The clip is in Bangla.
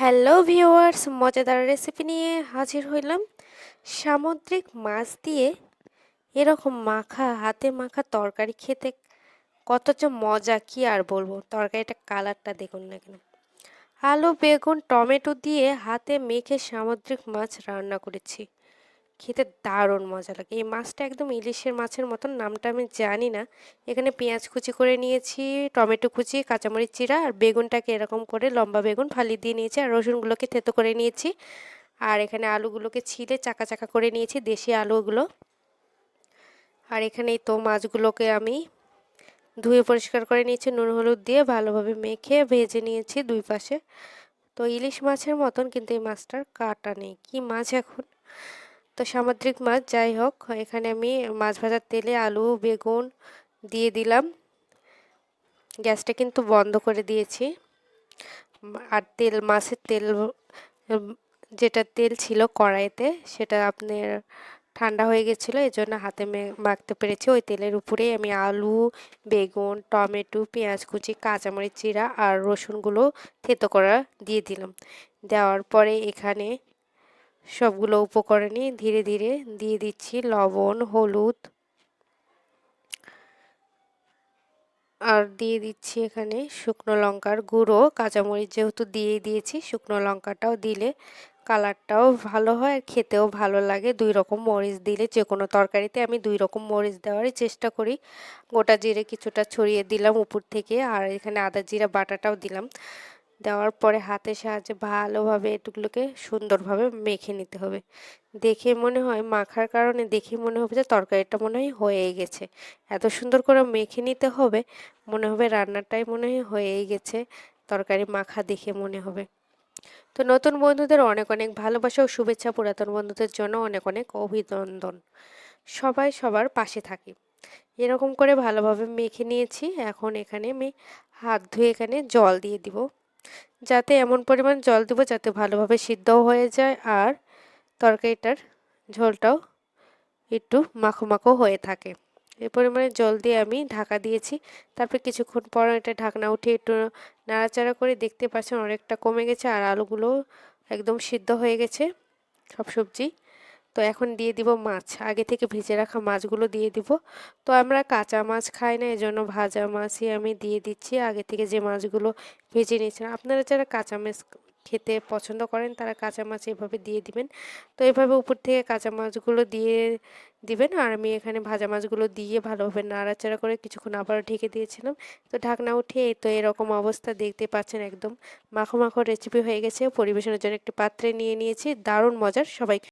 হ্যালো ভিউয়ার্স, মজাদার রেসিপি নিয়ে হাজির হইলাম। সামুদ্রিক মাছ দিয়ে এরকম মাখা, হাতে মাখা তরকারি খেতে কত যে মজা, কি আর বলব? তরকারিটা কালারটা দেখুন না কেন। আলু, বেগুন, টমেটো দিয়ে হাতে মেখে সামুদ্রিক মাছ রান্না করেছি। খেতে দারুণ মজা লাগে। এই মাছটা একদম ইলিশের মাছের মতন, নামটা আমি জানি না। এখানে পেঁয়াজ কুচি করে নিয়েছি, টমেটো কুচি, কাঁচামরিচ চিরা আর বেগুনটাকে এরকম করে লম্বা বেগুন ফালি দিয়ে নিয়েছি আর রসুনগুলোকে থেতো করে নিয়েছি। আর এখানে আলুগুলোকে ছিলে চাকা চাকা করে নিয়েছি, দেশি আলুগুলো। আর এখানে তো মাছগুলোকে আমি ধুয়ে পরিষ্কার করে নিয়েছি, নুন, হলুদ দিয়ে ভালোভাবে মেখে ভেজে নিয়েছি দুই পাশে। তো ইলিশ মাছের মতন কিন্তু এই মাছটার কাটা নেই। কি মাছ এখন? তো সামুদ্রিক মাছ, যাই হোক, এখানে আমি মাছ ভাজার তেলে আলু, বেগুন দিয়ে দিলাম। গ্যাসটা কিন্তু বন্ধ করে দিয়েছি। আর তেল, মাছের তেল যেটা তেল ছিল কড়াইতে, সেটা আপনার ঠান্ডা হয়ে গেছিল, এই জন্য হাতে মাখতে পেরেছি। ওই তেলের উপরে আমি আলু, বেগুন, টমেটো, পেঁয়াজ কুচি, কাঁচামরিচ চিরা আর রসুনগুলো থেতো করা দিয়ে দিলাম। দেওয়ার পরে এখানে সবগুলো উপকরণই ধীরে ধীরে দিয়ে দিচ্ছি, লবণ, হলুদ। আর দিয়ে দিচ্ছি এখানে শুকনো লঙ্কার গুঁড়ো। কাঁচামরিচ যেহেতু দিয়ে দিয়েছি, শুকনো লঙ্কাটাও দিলে কালারটাও ভালো হয় আর খেতেও ভালো লাগে। দুই রকম মরিচ দিলে যে কোনো তরকারিতে আমি দুই রকম মরিচ দেওয়ারই চেষ্টা করি। গোটা জিরে কিছুটা ছড়িয়ে দিলাম উপর থেকে আর এখানে আদা জিরা বাটাটাও দিলাম। দেওয়ার পরে হাতের সাহায্যে ভালোভাবে এটুগুলোকে সুন্দরভাবে মেখে নিতে হবে। দেখে মনে হয়, মাখার কারণে দেখে মনে হবে যে তরকারিটা মনে হয় হয়েই গেছে। এত সুন্দর করে মেখে নিতে হবে, মনে হবে রান্নাটাই মনে হয় হয়েই গেছে, তরকারি মাখা দেখে মনে হবে। তো নতুন বন্ধুদের অনেক অনেক ভালোবাসা ও শুভেচ্ছা, পুরাতন বন্ধুদের জন্য অনেক অনেক অভিনন্দন। সবাই সবার পাশে থাকি। এরকম করে ভালোভাবে মেখে নিয়েছি। এখন এখানে আমি হাত ধুয়ে এখানে জল দিয়ে দিব। যাতে এমন পরিমাণ জল দেবো যাতে ভালোভাবে সিদ্ধও হয়ে যায় আর তরকারিটার ঝোলটাও একটু মাখো মাখো হয়ে থাকে। এ পরিমাণে জল দিয়ে আমি ঢাকা দিয়েছি। তারপর কিছুক্ষণ পর এটা ঢাকনা উঠে একটু নাড়াচাড়া করে দেখতে পাচ্ছেন অনেকটা কমে গেছে আর আলুগুলো একদম সিদ্ধ হয়ে গেছে। সব সবজি তো এখন দিয়ে দিব মাছ। আগে থেকে ভেজে রাখা মাছগুলো দিয়ে দিব। তো আমরা কাঁচা মাছ খাই না, এজন্য ভাজা মাছই আমি দিয়ে দিচ্ছি। আগে থেকে যে মাছগুলো ভেজে নিয়েছিলাম, আপনারা যারা কাঁচা মাছ খেতে পছন্দ করেন, তারা কাঁচা মাছ এভাবে দিয়ে দিবেন। তো এভাবে উপর থেকে কাঁচা মাছগুলো দিয়ে দিবেন, আর আমি এখানে ভাজা মাছগুলো দিয়ে ভালোভাবে নাড়াচাড়া করে কিছুক্ষণ আবার ঢেকে দিয়েছিলাম। তো ঢাকনা উঠিয়ে তো এরকম অবস্থা দেখতে পাচ্ছেন একদম। মাখো মাখো রেসিপি হয়ে গেছে, পরিবেশনের জন্য একটি পাত্রে নিয়ে নিয়েছি, দারুণ মজার সবাই